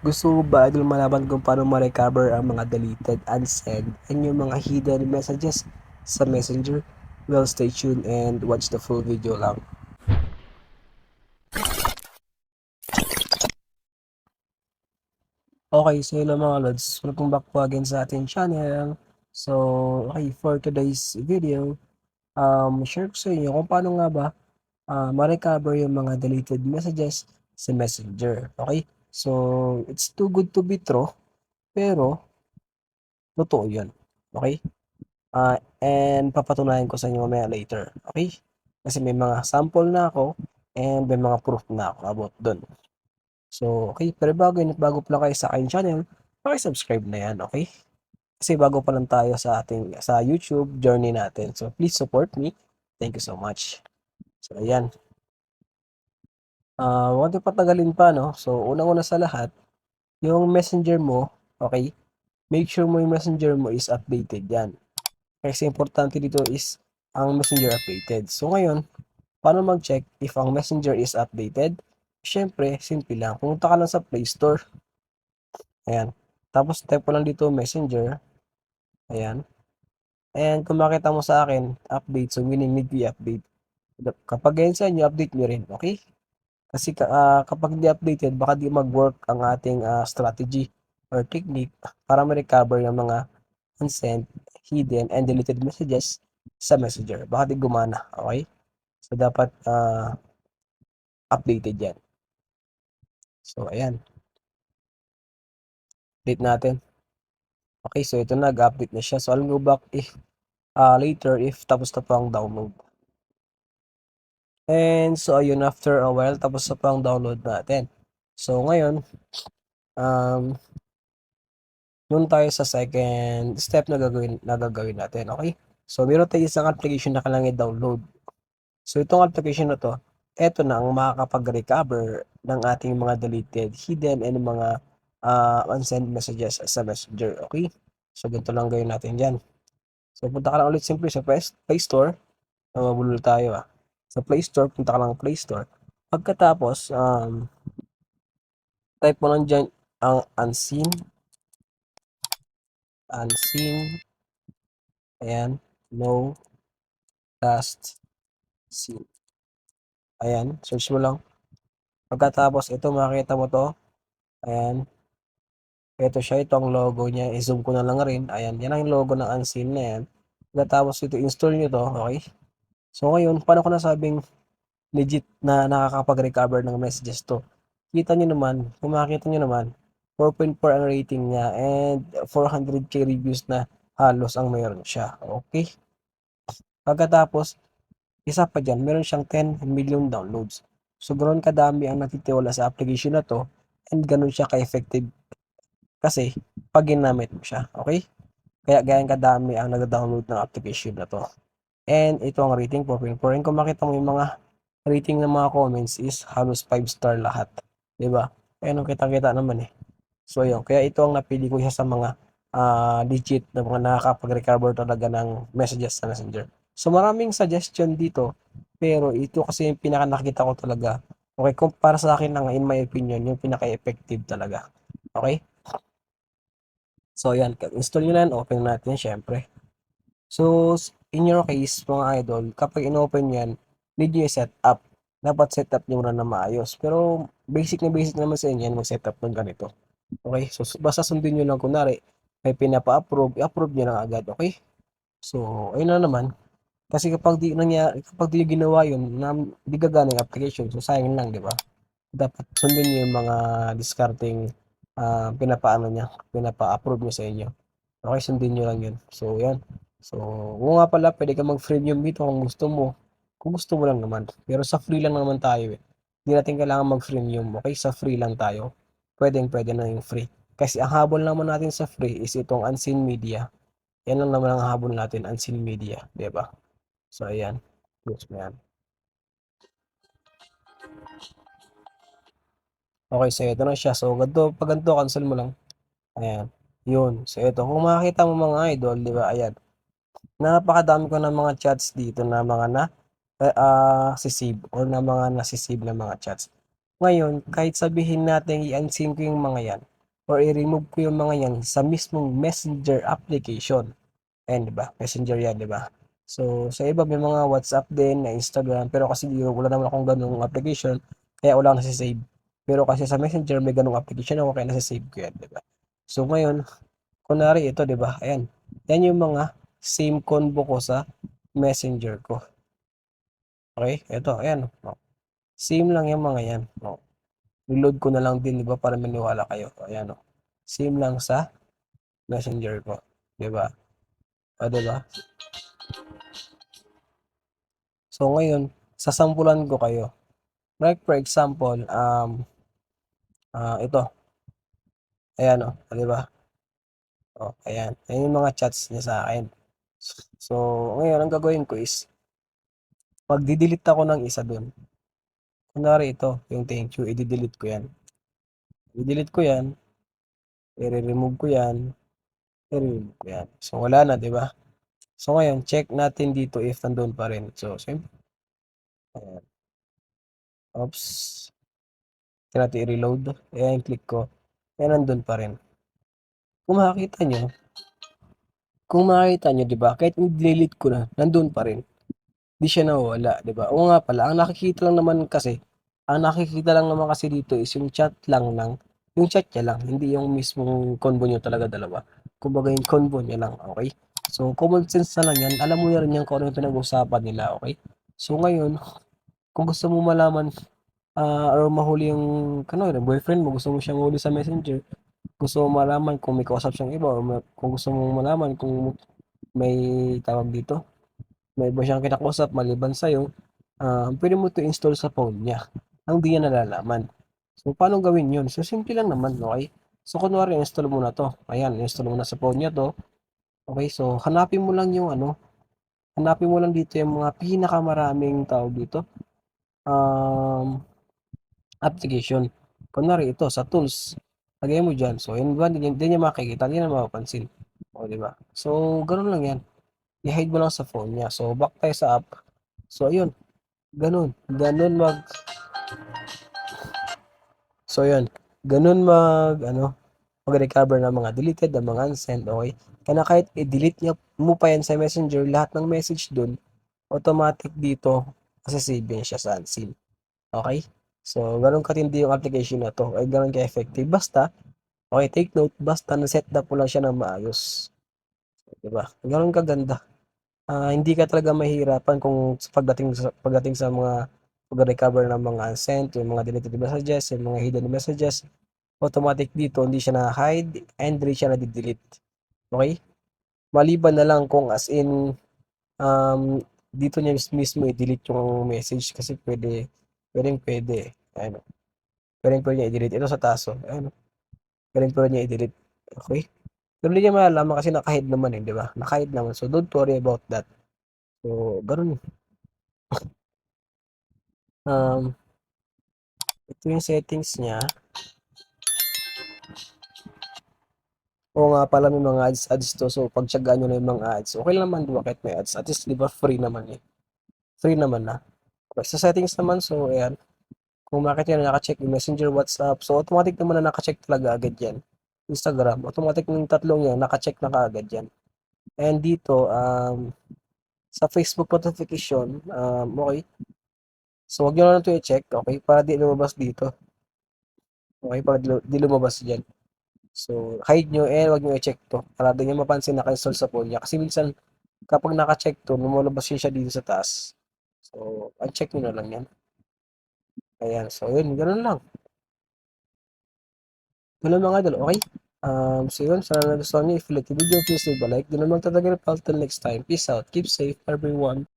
Gusto mo ba idol malaman kung paano ma-recover ang mga deleted, unsend, and yung mga hidden messages sa Messenger? Well, stay tuned and watch the full video lang. Okay, so lang mga lods. Welcome back po again sa ating channel. So, okay, for today's video, um, share ko sa inyo kung paano nga ba ah, ma-recover yung mga deleted messages sa Messenger. Okay? So, it's too good to be true, pero totoo yun. Okay? Ah, and papatunayan ko sa inyo mamaya later. Okay? Kasi may mga sample na ako and may mga proof na ako about dun. So, okay, pero bago yun, bago pa lang kayo sa aking channel, subscribe na yan, okay? Kasi bago pa lang tayo sa ating sa YouTube journey natin. So, please support me. Thank you so much. So, ayan. Ah, natin patagalin pa, no? So, unang-una sa lahat, yung messenger mo, okay? Make sure mo yung messenger mo is updated yan. Kasi importante dito is ang messenger updated. So, ngayon, paano mag-check if ang messenger is updated? Siyempre, simple lang. Pumunta ka lang sa Play Store. Ayan. Tapos, type mo lang dito messenger. Ayan. And kung makita mo sa akin, update. So, meaning need i-update. Kapag ganyan sa inyo, update nyo rin. Okay? Kasi ah, kapag hindi updated, baka di mag-work ang ating ah, strategy or technique para ma-recover yung mga unsent, hidden, and deleted messages sa messenger. Baka di gumana. Okay? So, dapat ah, updated yan. So, ayan. Update natin. Okay, so ito nag-update na siya. So, I'll go back if ah, later if tapos na po ang download. And so, ayun, after a while, tapos na po ang download natin. So, ngayon, um, doon tayo sa second step na gagawin, na gagawin natin, okay? So, meron tayo isang application na kailangan i-download. So, itong application na to, eto na ang makakapag-recover ng ating mga deleted, hidden, and mga uh, unsend messages sa Messenger, okay? So, ganito lang gawin natin dyan. So, punta ka lang ulit simply sa Play Store. Uh, mabulol tayo ah. Sa Play Store, punta ka lang Play Store. Pagkatapos, um, type mo lang dyan ang unseen. Unseen. Ayan. No. Last. Seen. Ayan. Search mo lang. Pagkatapos, ito makikita mo to. Ayan. Ito siya. Ito ang logo niya. I-zoom ko na lang rin. Ayan. Yan ang logo ng unseen na yan. Pagkatapos, ito install nyo to. Okay. So ngayon, paano ko nasabing legit na nakakapag-recover ng messages to? Kita nyo naman, kung makikita nyo naman, 4.4 ang rating niya and 400k reviews na halos ang mayroon siya. Okay? Pagkatapos, isa pa dyan, meron siyang 10 million downloads. So, ganoon kadami ang natitiwala sa application na to and ganun siya ka-effective kasi pag ginamit mo siya. Okay? Kaya ganyan kadami ang nag-download ng application na to. And ito ang rating 4.4. And kung makita mo yung mga rating ng mga comments is halos 5 star lahat. ba? Ayun ang kitang-kita naman eh. So yun, kaya ito ang napili ko siya sa mga uh, legit na mga nakakapag-recover talaga ng messages sa Messenger. So maraming suggestion dito, pero ito kasi yung pinaka nakita ko talaga. Okay, kung para sa akin lang, in my opinion, yung pinaka-effective talaga. Okay? So yan, install nyo na yan, open natin syempre. So, in your case, mga idol, kapag in-open yan, need nyo set up. Dapat set up nyo muna na maayos. Pero, basic na basic naman sa inyo yan, mag-set up ng ganito. Okay? So, basta sundin nyo lang, kunwari, may pinapa-approve, i-approve nyo lang agad, okay? So, ayun na naman. Kasi kapag di nangyari, kapag di ginawa yun, na, di gagana yung application, so sayang lang, di ba? Dapat sundin nyo yung mga discarding uh, pinapaano niya, pinapa-approve niya sa inyo. Okay, sundin nyo lang yun. So, yan. So, oo nga pala, pwede ka mag-freemium dito kung gusto mo. Kung gusto mo lang naman. Pero sa free lang naman tayo eh. Hindi natin kailangan mag-freemium. Okay, sa free lang tayo. Pwedeng pwede na yung free. Kasi ang habol naman natin sa free is itong unseen media. Yan lang naman ang habol natin, unseen media. ba diba? So, ayan. Close mo yan. Okay, so ito na siya. So, ganito, pag ganito, cancel mo lang. Ayan. Yun. So, ito. Kung makakita mo mga idol, di ba? Ayan napakadami ko ng mga chats dito na mga na uh, sisave or na mga nasisave na mga chats. Ngayon, kahit sabihin natin i-unseen ko yung mga yan or i-remove ko yung mga yan sa mismong messenger application. Ayan, di ba? Messenger yan, di ba? So, sa iba may mga WhatsApp din, na Instagram, pero kasi di, wala naman akong ganung application, kaya wala akong nasisave. Pero kasi sa Messenger may ganung application ako, kaya nasisave ko yan, di ba? So, ngayon, kunwari ito, di ba? Ayan. Yan yung mga same convo ko sa Messenger ko. Okay? Ito, ayan. Oh. Same lang yung mga yan. Oh. Reload ko na lang din, di ba? Para maniwala kayo. Ayan, oh. Same lang sa Messenger ko. Di ba? O, di ba? So, ngayon, sasampulan ko kayo. Like, for example, um, ah ito. Ayan, oh. O, di ba? Oh, ayan. Ayan yung mga chats niya sa akin. So, ngayon, ang gagawin ko is, magdi-delete ako ng isa dun. Kunwari ito, yung thank you, i-delete ko yan. I-delete ko yan, i-remove ko yan, i-remove ko yan. So, wala na, di ba? So, ngayon, check natin dito if nandun pa rin. So, siyempre, ayan. Oops. Tingnan natin i-reload. Ayan, click ko. Ayan, nandun pa rin. Kung makikita nyo, kung makikita nyo, di ba, kahit i-delete ko na, nandun pa rin. Di siya nawawala, di ba? Oo nga pala, ang nakikita lang naman kasi, ang nakikita lang naman kasi dito is yung chat lang ng, yung chat niya lang, hindi yung mismong convo nyo talaga dalawa. Kumbaga yung convo niya lang, okay? So, common sense na lang yan. Alam mo na rin yan kung ano yung pinag-usapan nila, okay? So, ngayon, kung gusto mo malaman, ah or mahuli yung, ano, yung boyfriend mo, gusto mo siyang mahuli sa messenger, gusto mo malaman kung may kausap siyang iba, ma- kung gusto mo malaman kung may tawag dito, may iba siyang kinakausap maliban sa'yo, ah pwede mo to install sa phone niya. Ang di niya nalalaman. So, paano gawin yun? So, simple lang naman, okay? So, kunwari, install mo na to. Ayan, install mo na sa phone niya to. Okay, so, hanapin mo lang yung ano, hanapin mo lang dito yung mga pinakamaraming tawag dito. Um, application. Kunwari, ito, sa tools. Lagay mo dyan. So, yun ba, hindi, hindi niya makikita, hindi niya mapapansin. O, di ba? So, ganun lang yan. I-hide mo lang sa phone niya. So, back tayo sa app. So, ayun. Ganun. Ganun mag... So, yun. Ganun mag, ano, mag-recover ng mga deleted, ng mga unsent, okay? Kaya kahit i-delete niya mo pa yan sa messenger, lahat ng message dun, automatic dito, masasave yan siya sa unseen. Okay? So, ganun katindi yung application na to, ay ganun ka-effective. Basta, okay, take note, basta na-set up mo lang siya ng maayos. Diba? Ganun kaganda. Ah, hindi ka talaga mahihirapan kung pagdating sa pagdating sa mga pag-recover ng mga unsent, yung mga deleted messages, yung mga hidden messages, automatic dito hindi siya na-hide and hindi siya na-delete. Okay? Maliban na lang kung as in um, dito niya mismo i-delete yung message kasi pwede pwedeng pwede. Ano? Pwedeng pwede niya i-delete. Ito sa taso. Ano? Pwedeng pwede niya i-delete. Okay? Pero hindi niya malalaman kasi naka-hide naman eh, di ba? Naka-hide naman. So, don't worry about that. So, ganun. Um, ito yung settings niya. Oo nga pala may mga ads, ads to. So, pagtsagaan nyo na yung mga ads. Okay naman, di ba? Kahit may ads. At least, di ba, free naman eh. Free naman na. Okay, sa settings naman, so, ayan. Kung makita nyo, naka-check yung Messenger, WhatsApp. So, automatic naman na naka-check talaga agad yan. Instagram, automatic yung tatlong yan, naka-check na kaagad yan. And dito, um, sa Facebook notification, um, okay. So, wag nyo na lang ito i-check, okay, para di lumabas dito. Okay, para di, di lumabas dyan. So, hide nyo and wag nyo i-check to. Para di nyo mapansin na install sa phone niya. Kasi minsan, kapag naka-check to, lumalabas yun siya dito sa taas. So, uncheck nyo na lang yan. Ayan, so yun, ganun lang. Ganun mga idol, okay? Um, so yun, sana nagustuhan niyo. If you like the video, please leave a like. Doon naman pa. Till next time. Peace out. Keep safe, everyone.